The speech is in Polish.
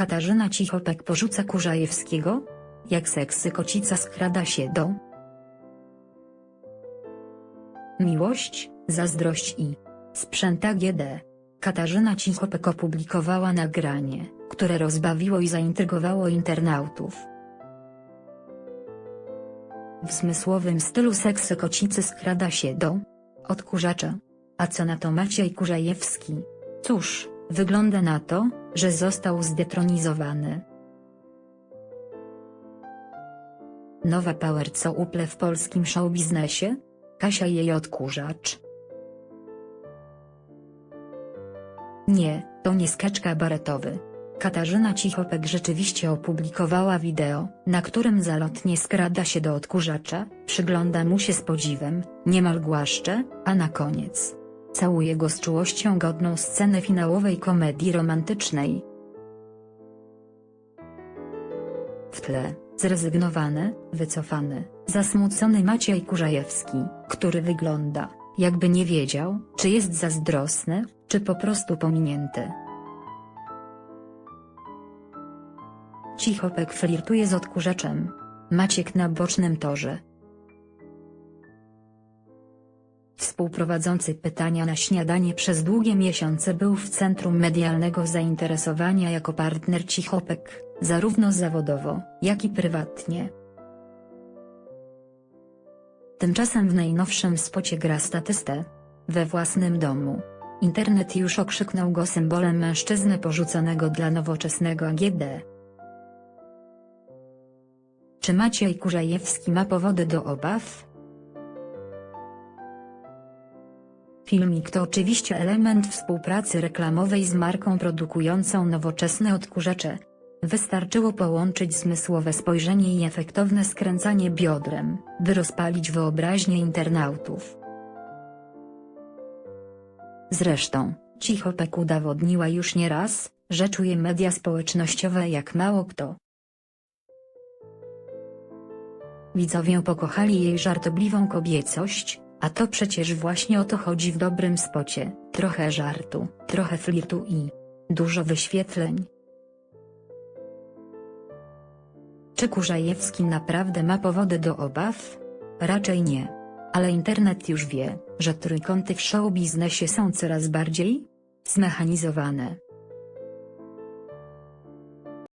Katarzyna Cichopek porzuca Kurzajewskiego? Jak seksy kocica skrada się do miłość, zazdrość i sprzęt AGD. Katarzyna Cichopek opublikowała nagranie, które rozbawiło i zaintrygowało internautów. W zmysłowym stylu seksy kocicy skrada się do odkurzacza. A co na to Maciej Kurzajewski? Cóż, wygląda na to, że został zdetronizowany. Nowa power co uple w polskim showbiznesie? Kasia jej odkurzacz. Nie, to nie sketch kabaretowy. Katarzyna Cichopek rzeczywiście opublikowała wideo, na którym zalotnie skrada się do odkurzacza, przygląda mu się z podziwem, niemal głaszcze, a na koniec całuje go z czułością godną scenę finałowej komedii romantycznej. W tle, zrezygnowany, wycofany, zasmucony Maciej Kurzajewski, który wygląda, jakby nie wiedział, czy jest zazdrosny, czy po prostu pominięty. Cichopek flirtuje z odkurzaczem. Maciek na bocznym torze. Współprowadzący pytania na śniadanie przez długie miesiące był w centrum medialnego zainteresowania jako partner Cichopek, zarówno zawodowo, jak i prywatnie. Tymczasem w najnowszym spocie gra statystę. We własnym domu. Internet już okrzyknął go symbolem mężczyzny porzuconego dla nowoczesnego AGD. Czy Maciej Kurzajewski ma powody do obaw? Filmik to oczywiście element współpracy reklamowej z marką produkującą nowoczesne odkurzacze. Wystarczyło połączyć zmysłowe spojrzenie i efektowne skręcanie biodrem, by rozpalić wyobraźnię internautów. Zresztą, Cichopek udowodniła już nieraz, że czuje media społecznościowe jak mało kto. Widzowie pokochali jej żartobliwą kobiecość, a to przecież właśnie o to chodzi w dobrym spocie, trochę żartu, trochę flirtu i dużo wyświetleń. Czy Kurzajewski naprawdę ma powody do obaw? Raczej nie. Ale internet już wie, że trójkąty w show biznesie są coraz bardziej zmechanizowane.